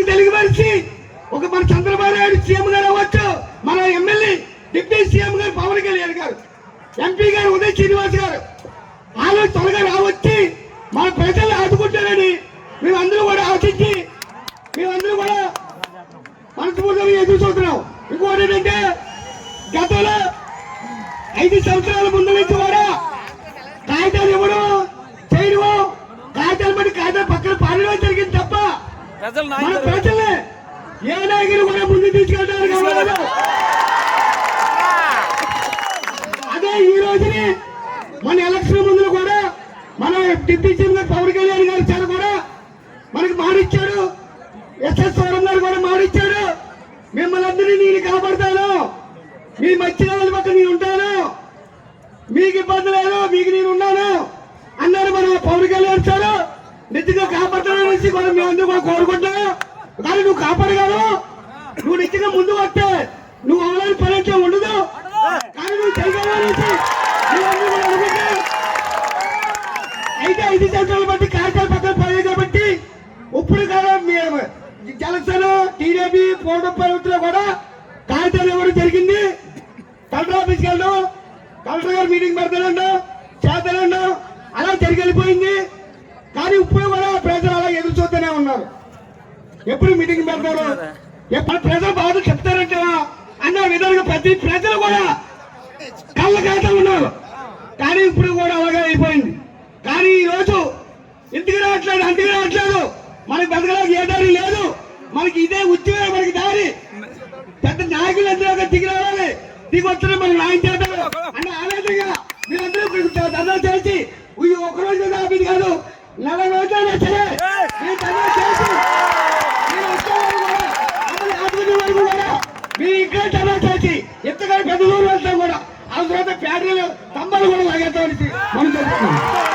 ప్రజలకు తెలియపరిచి ఒక మన చంద్రబాబు నాయుడు సీఎం గారు అవ్వచ్చు మన ఎమ్మెల్యే డిప్యూటీ సీఎం గారు పవన్ కళ్యాణ్ గారు ఎంపీ గారు ఉదయ్ శ్రీనివాస్ గారు. వాళ్ళు త్వరగా రావచ్చి మన ప్రజలు ఆదుకుంటారని మేమందరూ కూడా ఆశించి మేమందరూ కూడా మనస్ఫూర్తిగా ఎదురు చూస్తున్నాం. ఇంకోటి ఏంటంటే గతంలో ఐదు సంవత్సరాల ముందు నుంచి కూడా కాగితాలు ప్రజలు నాయకులు. ఏ నాయకులు కూడా ముందు తీసుకెళ్ళడానికి అదే ఈ రోజుని మన ఎలక్షన్ ముందు కూడా మన డిప్యూటీ సీఎం గారు పవన్ కళ్యాణ్ గారు చాలా కూడా. మనకి మాడిచ్చాడు ఎస్ఎస్ వరం గారు కూడా మాడిచ్చాడు మిమ్మల్ని అందరినీ నేను కాపాడతాను. మీ మధ్య వాళ్ళ పక్క నేను ఉంటాను. మీకు ఇబ్బంది లేదు మీకు నేను ఉన్నాను. అన్నారు మన పవన్ కళ్యాణ్ సార్ నిజంగా కాపాడతాననేసి మనం మీ అందరూ కూడా కోరుకుంటా కానీ నువ్వు కాపాడగలవు? నువ్వు నిజంగా ముందు వస్తే నువ్వు అవలని పని అయితే ఉండదు. కానీ నువ్వు చేయగలవనేసి అయితే ఐదు సంవత్సరాలు బట్టి కార్యక్రమాలు పక్కన పడలేదు కాబట్టి ఇప్పుడు కదా మేము జలసేన టీడీపీ పోటీ ప్రభుత్వంలో కూడా కార్యక్రమం ఇవ్వడం జరిగింది? కలెక్టర్ ఆఫీస్కి వెళ్ళడం కలెక్టర్ గారు మీటింగ్ పెడతానండు చేస్తానండు అలా జరిగి వెళ్ళిపోయింది కానీ ఇప్పుడు కూడా ప్రజలు అలా ఎదురు చూస్తూనే ఉన్నారు ఎప్పుడు మీటింగ్ పెడతారు? ఎప్పుడు ప్రజలు బాధ చెప్తారంటే అన్న విధంగా ప్రతి ప్రజలు కూడా కళ్ళ కాగితం ఉన్నారు. కానీ ఇప్పుడు కూడా అలాగే అయిపోయింది. కానీ ఈ రోజు ఇంటికి రావట్లేదు? అంటికి రావట్లేదు? మనకి బతకడానికి ఏ దారి లేదు. మనకి ఇదే ఉద్యోగం మనకి దారి. పెద్ద నాయకులు అందరూ దిగి రావాలి. దిగి వస్తే మనం న్యాయం చేద్దాం. అన్న ఆలోచనగా మీరందరూ ధర్నా చేసి ఈ ఒక రోజు ఆపింది కాదు నెల రోజులైనా సరే మీరు ధర్నా చేసి మీరు వచ్చే వరకు కూడా మమ్మల్ని ఆదుకునే వరకు కూడా మీరు ఇక్కడ ధర్నా చేసి ఎంతగానో పెద్ద దూరం వెళ్తాం